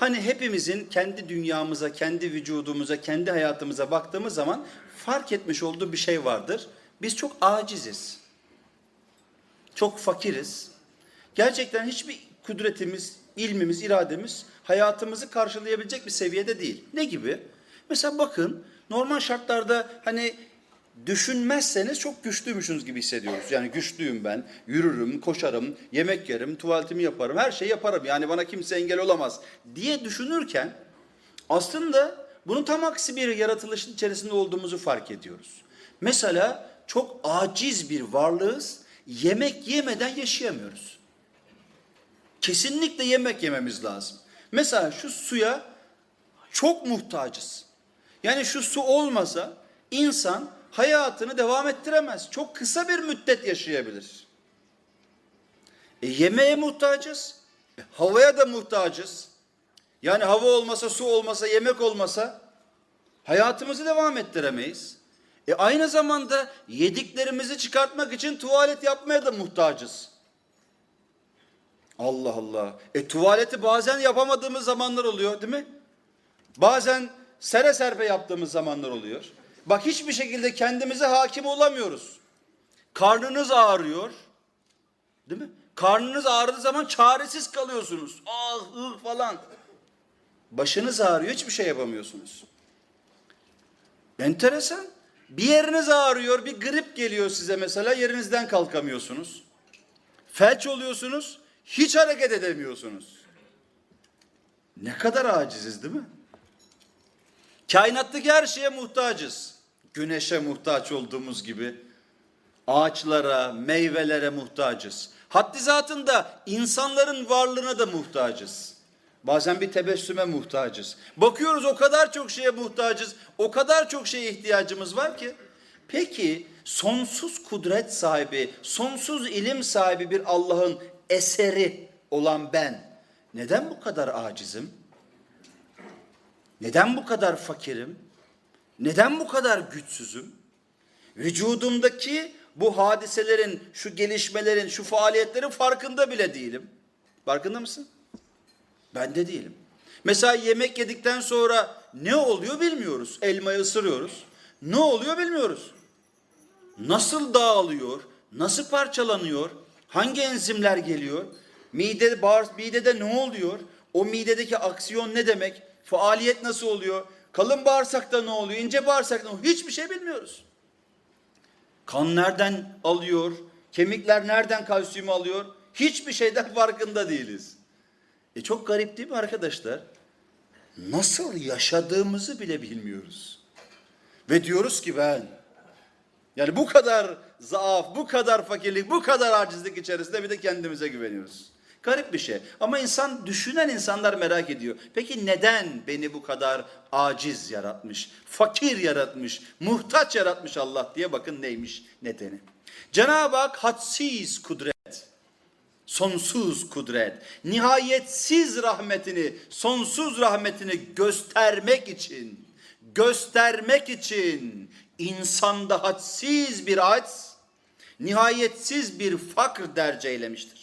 Hani hepimizin kendi dünyamıza, kendi vücudumuza, kendi hayatımıza baktığımız zaman fark etmiş olduğu bir şey vardır. Biz çok aciziz. Çok fakiriz. Gerçekten hiçbir kudretimiz, ilmimiz, irademiz hayatımızı karşılayabilecek bir seviyede değil. Ne gibi? Mesela bakın normal şartlarda hani düşünmezseniz çok güçlüymüşsünüz gibi hissediyoruz. Yani güçlüyüm ben, yürürüm, koşarım, yemek yerim, tuvaletimi yaparım, her şeyi yaparım. Yani bana kimse engel olamaz diye düşünürken aslında bunun tam aksi bir yaratılışın içerisinde olduğumuzu fark ediyoruz. Mesela çok aciz bir varlığız, yemek yemeden yaşayamıyoruz. Kesinlikle yemek yememiz lazım. Mesela şu suya çok muhtacız. Yani şu su olmasa insan hayatını devam ettiremez. Çok kısa bir müddet yaşayabilir. E, yemeğe muhtacız. E, havaya da muhtacız. Yani hava olmasa, su olmasa, yemek olmasa hayatımızı devam ettiremeyiz. E aynı zamanda yediklerimizi çıkartmak için tuvalet yapmaya da muhtacız. Allah Allah. E tuvaleti bazen yapamadığımız zamanlar oluyor değil mi? Bazen sere serpe yaptığımız zamanlar oluyor. Bak hiçbir şekilde kendimize hakim olamıyoruz. Karnınız ağrıyor. Değil mi? Karnınız ağrıdığı zaman çaresiz kalıyorsunuz. Ah, ıh falan. Başınız ağrıyor, hiçbir şey yapamıyorsunuz. Enteresan. Bir yeriniz ağrıyor, bir grip geliyor size mesela, yerinizden kalkamıyorsunuz. Felç oluyorsunuz, hiç hareket edemiyorsunuz. Ne kadar aciziz değil mi? Kainattaki her şeye muhtacız. Güneşe muhtaç olduğumuz gibi ağaçlara, meyvelere muhtacız. Haddi zatında insanların varlığına da muhtacız. Bazen bir tebessüme muhtacız. Bakıyoruz o kadar çok şeye muhtacız, o kadar çok şeye ihtiyacımız var ki. Peki sonsuz kudret sahibi, sonsuz ilim sahibi bir Allah'ın eseri olan ben neden bu kadar acizim? Neden bu kadar fakirim? Neden bu kadar güçsüzüm? Vücudumdaki bu hadiselerin, şu gelişmelerin, şu faaliyetlerin farkında bile değilim. Farkında mısın? Ben de değilim. Mesela yemek yedikten sonra ne oluyor bilmiyoruz. Elmayı ısırıyoruz. Ne oluyor bilmiyoruz. Nasıl dağılıyor? Nasıl parçalanıyor? Hangi enzimler geliyor? Mide, bağır, midede ne oluyor? O midedeki aksiyon ne demek? Faaliyet nasıl oluyor? Kalın bağırsakta ne oluyor? İnce bağırsakta ne oluyor? Hiçbir şey bilmiyoruz. Kan nereden alıyor? Kemikler nereden kalsiyumu alıyor? Hiçbir şeyden farkında değiliz. E çok garip değil mi arkadaşlar? Nasıl yaşadığımızı bile bilmiyoruz. Ve diyoruz ki ben yani bu kadar zaaf, bu kadar fakirlik, bu kadar acizlik içerisinde bir de kendimize güveniyoruz. Garip bir şey. Ama insan, düşünen insanlar merak ediyor. Peki neden beni bu kadar aciz yaratmış, fakir yaratmış, muhtaç yaratmış Allah diye bakın neymiş nedeni. Cenab-ı Hak hadsiz kudret, sonsuz kudret, nihayetsiz rahmetini, sonsuz rahmetini göstermek için, göstermek için insanda hadsiz bir aç, nihayetsiz bir fakr derce eylemiştir.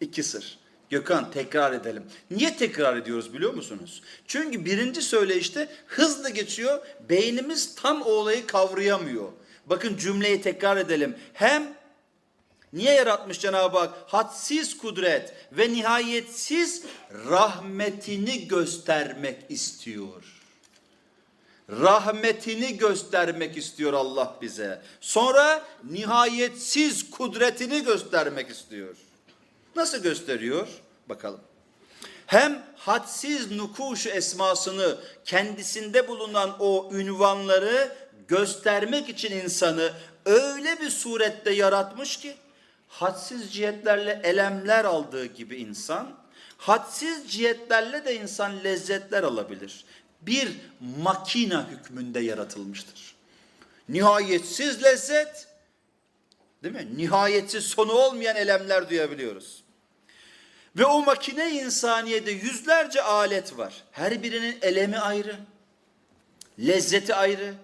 İki sır. Gökhan tekrar edelim. Niye tekrar ediyoruz biliyor musunuz? Çünkü birinci söyleyişte hızlı geçiyor. Beynimiz tam o olayı kavrayamıyor. Bakın cümleyi tekrar edelim. Hem niye yaratmış Cenab-ı Hak? Hadsiz kudret ve nihayetsiz rahmetini göstermek istiyor. Rahmetini göstermek istiyor Allah bize. Sonra nihayetsiz kudretini göstermek istiyor. Nasıl gösteriyor? Bakalım. Hem hadsiz nukuş esmasını kendisinde bulunan o ünvanları göstermek için insanı öyle bir surette yaratmış ki hadsiz cihetlerle elemler aldığı gibi insan hadsiz cihetlerle de insan lezzetler alabilir. Bir makina hükmünde yaratılmıştır. Nihayetsiz lezzet değil mi? Nihayetsiz sonu olmayan elemler duyabiliyoruz. Ve o makine insaniyede yüzlerce alet var. Her birinin elemi ayrı, lezzeti ayrı,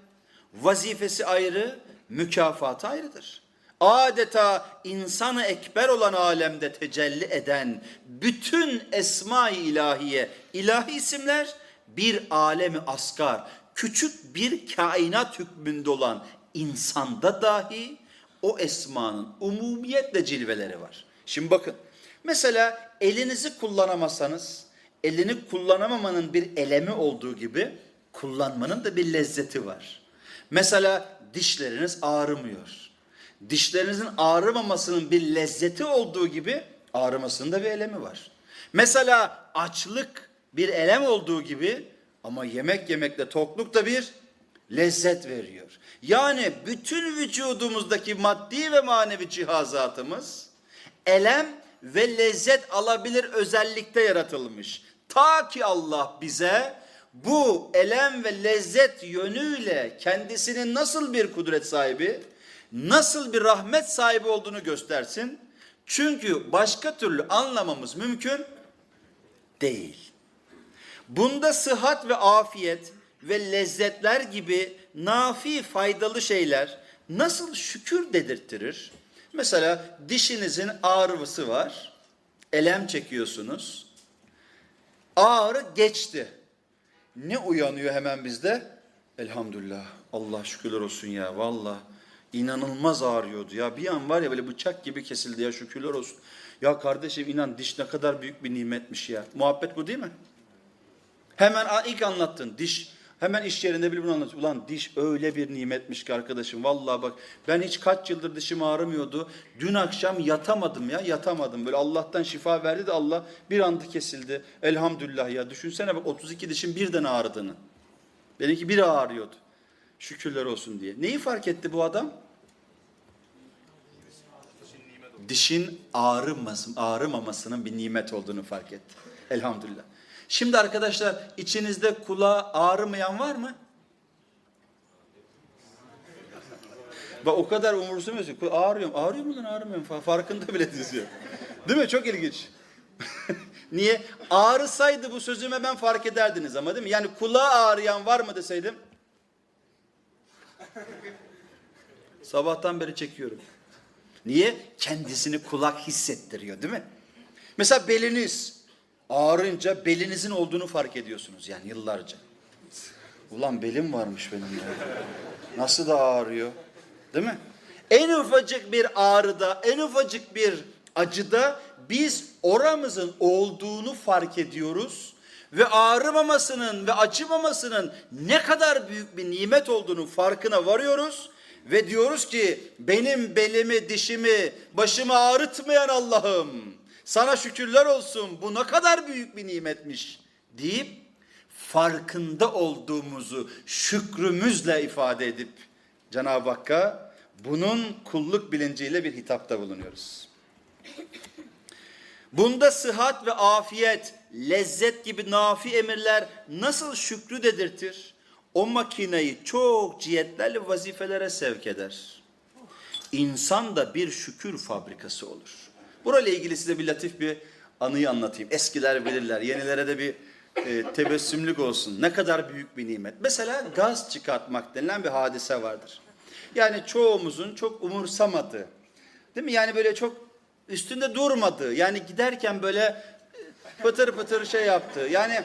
vazifesi ayrı, mükafatı ayrıdır. adeta insanı ekber olan alemde tecelli eden bütün esma-i ilahiye, ilahi isimler bir alemi asgar, küçük bir kainat hükmünde olan insanda dahi o esmanın umumiyetle cilveleri var. Şimdi bakın mesela elinizi kullanamasanız elini kullanamamanın bir elemi olduğu gibi kullanmanın da bir lezzeti var. Mesela dişleriniz ağrımıyor. Dişlerinizin ağrımamasının bir lezzeti olduğu gibi ağrımasının da bir elemi var. Mesela açlık bir elem olduğu gibi ama yemek yemekle tokluk da bir lezzet veriyor. Yani bütün vücudumuzdaki maddi ve manevi cihazatımız elem ve lezzet alabilir özellikte yaratılmış. Ta ki Allah bize bu elem ve lezzet yönüyle kendisinin nasıl bir kudret sahibi, nasıl bir rahmet sahibi olduğunu göstersin. Çünkü başka türlü anlamamız mümkün değil. Bunda sıhhat ve afiyet ve lezzetler gibi nafi faydalı şeyler nasıl şükür dedirttirir? Mesela dişinizin ağrısı var. Elem çekiyorsunuz. Ağrı geçti. Ne uyanıyor hemen bizde? Elhamdülillah. Allah şükürler olsun ya. Valla inanılmaz ağrıyordu ya. Bir an var ya böyle bıçak gibi kesildi ya şükürler olsun. Ya kardeşim inan diş ne kadar büyük bir nimetmiş ya. Muhabbet bu değil mi? Hemen ilk anlattın diş. Hemen iş yerinde bile bunu anlatıyor. Ulan diş öyle bir nimetmiş ki arkadaşım. Vallahi bak ben hiç kaç yıldır dişim ağrımıyordu. Dün akşam yatamadım ya yatamadım. Böyle Allah'tan şifa verdi de Allah bir anda kesildi. Elhamdülillah ya. Düşünsene bak 32 dişin birden ağrıdığını. Benimki biri ağrıyordu. Şükürler olsun diye. Neyi fark etti bu adam? Dişin ağrıması, ağrımamasının bir nimet olduğunu fark etti. Elhamdülillah. Şimdi arkadaşlar içinizde kulağı ağrımayan var mı? Bak o kadar umursamıyorsun. Kulağı Ağrıyor mu? Lan ağrımıyor mu? Fa- Farkında bile diziyor. Değil mi? Çok ilginç. Niye? Ağrısaydı bu sözüme ben fark ederdiniz ama değil mi? Yani kulağı ağrıyan var mı deseydim? Sabahtan beri çekiyorum. Niye? Kendisini kulak hissettiriyor değil mi? Mesela beliniz ağrınca belinizin olduğunu fark ediyorsunuz yani yıllarca. Ulan belim varmış benim ya. Nasıl da ağrıyor. Değil mi? En ufacık bir ağrıda, en ufacık bir acıda biz oramızın olduğunu fark ediyoruz ve ağrımamasının ve acımamasının ne kadar büyük bir nimet olduğunu farkına varıyoruz ve diyoruz ki benim belimi, dişimi, başımı ağrıtmayan Allah'ım sana şükürler olsun bu ne kadar büyük bir nimetmiş deyip farkında olduğumuzu şükrümüzle ifade edip Cenab-ı Hakk'a bunun kulluk bilinciyle bir hitapta bulunuyoruz. Bunda sıhhat ve afiyet, lezzet gibi nafi emirler nasıl şükrü dedirtir? O makineyi çok cihetlerle vazifelere sevk eder. İnsan da bir şükür fabrikası olur. Burayla ilgili size bir latif bir anıyı anlatayım. Eskiler bilirler, yenilere de bir e, tebessümlük olsun. Ne kadar büyük bir nimet. Mesela gaz çıkartmak denilen bir hadise vardır. Yani çoğumuzun çok umursamadığı, değil mi? Yani böyle çok üstünde durmadığı, yani giderken böyle e, pıtır pıtır şey yaptığı. Yani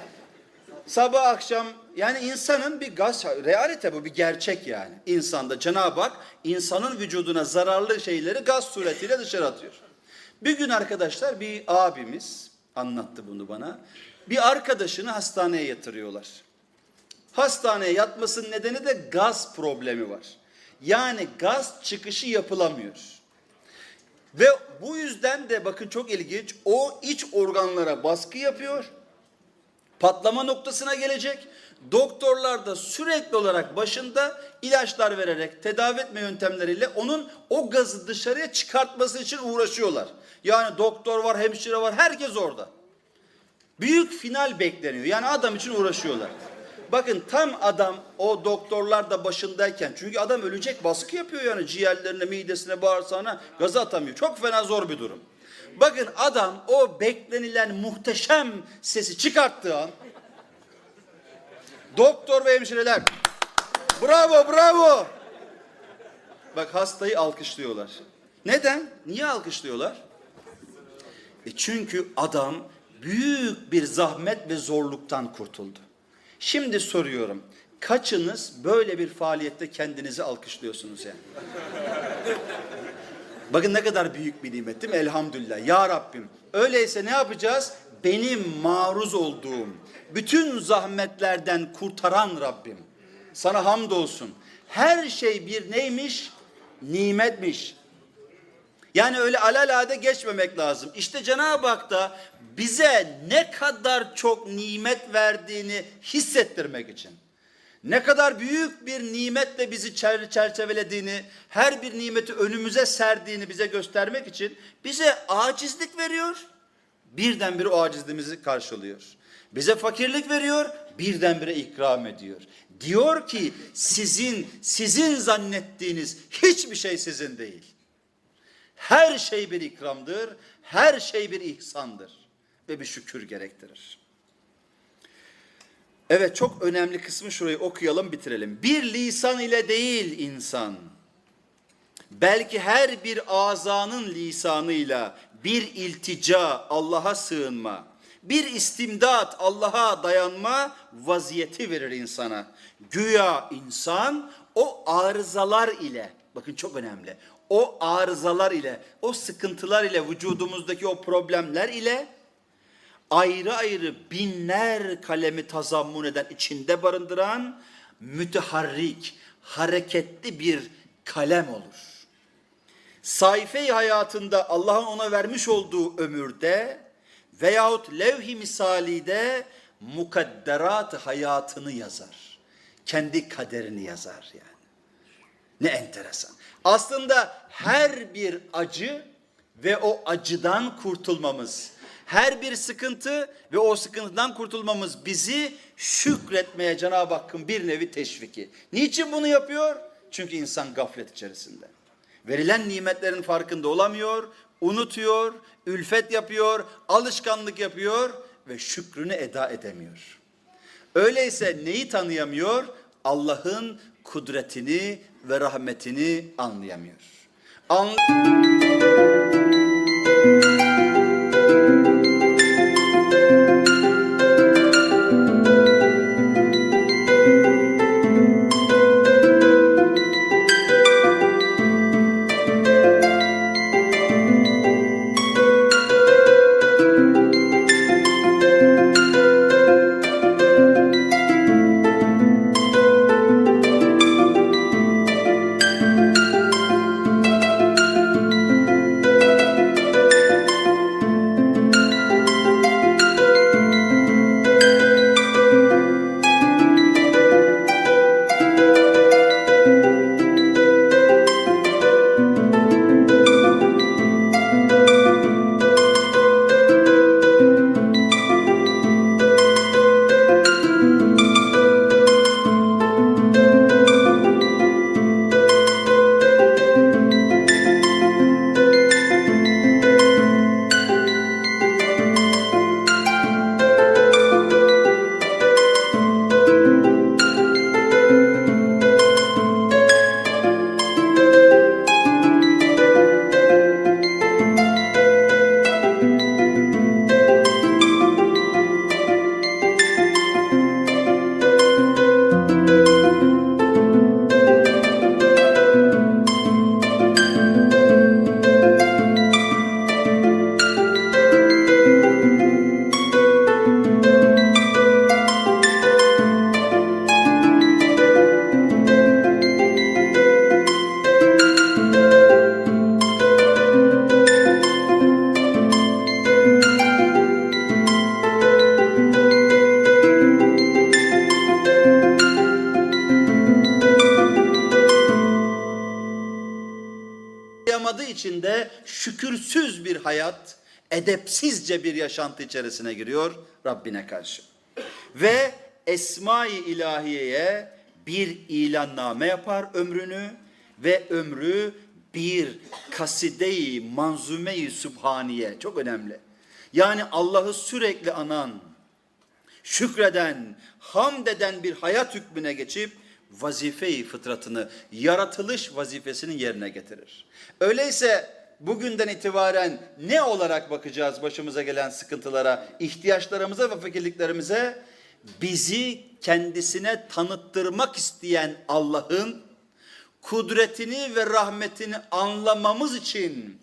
sabah akşam yani insanın bir gaz realite bu bir gerçek yani. İnsanda Cenab-ı Hak insanın vücuduna zararlı şeyleri gaz suretiyle dışarı atıyor. Bir gün arkadaşlar bir abimiz anlattı bunu bana. Bir arkadaşını hastaneye yatırıyorlar. Hastaneye yatmasının nedeni de gaz problemi var. Yani gaz çıkışı yapılamıyor. Ve bu yüzden de bakın çok ilginç o iç organlara baskı yapıyor. Patlama noktasına gelecek. Doktorlar da sürekli olarak başında ilaçlar vererek tedavi etme yöntemleriyle onun o gazı dışarıya çıkartması için uğraşıyorlar. Yani doktor var, hemşire var, herkes orada. Büyük final bekleniyor. Yani adam için uğraşıyorlar. Bakın tam adam o doktorlar da başındayken çünkü adam ölecek baskı yapıyor yani ciğerlerine, midesine, bağırsağına gazı atamıyor. Çok fena zor bir durum. Bakın adam o beklenilen muhteşem sesi çıkarttığı an doktor ve hemşireler bravo bravo bak hastayı alkışlıyorlar. Neden? Niye alkışlıyorlar? E çünkü adam büyük bir zahmet ve zorluktan kurtuldu. Şimdi soruyorum. Kaçınız böyle bir faaliyette kendinizi alkışlıyorsunuz yani? Bakın ne kadar büyük bir nimet değil mi? Elhamdülillah. Ya Rabbim. Öyleyse ne yapacağız? Benim maruz olduğum bütün zahmetlerden kurtaran Rabbim. Sana hamdolsun. Her şey bir neymiş? Nimetmiş. Yani öyle alalade geçmemek lazım. İşte Cenab-ı Hak da bize ne kadar çok nimet verdiğini hissettirmek için. Ne kadar büyük bir nimetle bizi çer- çerçevelediğini, her bir nimeti önümüze serdiğini bize göstermek için bize acizlik veriyor. Birdenbire o acizliğimizi karşılıyor. Bize fakirlik veriyor, birdenbire ikram ediyor. Diyor ki sizin sizin zannettiğiniz hiçbir şey sizin değil. Her şey bir ikramdır, her şey bir ihsandır ve bir şükür gerektirir. Evet çok önemli kısmı şurayı okuyalım bitirelim. Bir lisan ile değil insan. Belki her bir azanın lisanıyla bir iltica Allah'a sığınma, bir istimdat Allah'a dayanma vaziyeti verir insana. Güya insan o arızalar ile bakın çok önemli. O arızalar ile, o sıkıntılar ile, vücudumuzdaki o problemler ile ayrı ayrı binler kalemi tazammun eden, içinde barındıran müteharrik, hareketli bir kalem olur. Sayfe-i hayatında Allah'ın ona vermiş olduğu ömürde veyahut levh-i misalide mukadderat hayatını yazar. Kendi kaderini yazar yani. Ne enteresan. Aslında her bir acı ve o acıdan kurtulmamız, her bir sıkıntı ve o sıkıntıdan kurtulmamız bizi şükretmeye Cenab-ı Hakk'ın bir nevi teşviki. Niçin bunu yapıyor? Çünkü insan gaflet içerisinde. Verilen nimetlerin farkında olamıyor, unutuyor, ülfet yapıyor, alışkanlık yapıyor ve şükrünü eda edemiyor. Öyleyse neyi tanıyamıyor? Allah'ın kudretini ve rahmetini anlayamıyor. An yaşayamadığı için de şükürsüz bir hayat, edepsizce bir yaşantı içerisine giriyor Rabbine karşı. Ve Esma-i İlahiye'ye bir ilanname yapar ömrünü ve ömrü bir kaside-i manzume-i sübhaniye çok önemli. Yani Allah'ı sürekli anan, şükreden, hamd eden bir hayat hükmüne geçip vazife-i fıtratını, yaratılış vazifesini yerine getirir. Öyleyse bugünden itibaren ne olarak bakacağız başımıza gelen sıkıntılara, ihtiyaçlarımıza ve fakirliklerimize? Bizi kendisine tanıttırmak isteyen Allah'ın kudretini ve rahmetini anlamamız için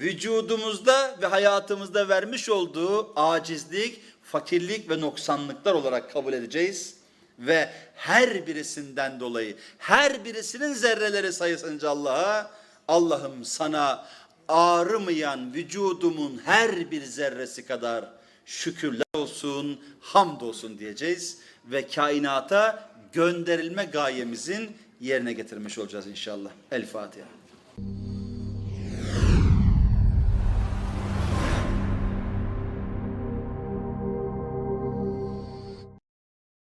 vücudumuzda ve hayatımızda vermiş olduğu acizlik, fakirlik ve noksanlıklar olarak kabul edeceğiz. Ve her birisinden dolayı, her birisinin zerreleri sayısınca Allah'a, Allah'ım sana ağrımayan vücudumun her bir zerresi kadar şükürler olsun, hamd olsun diyeceğiz. Ve kainata gönderilme gayemizin yerine getirmiş olacağız inşallah. El Fatiha.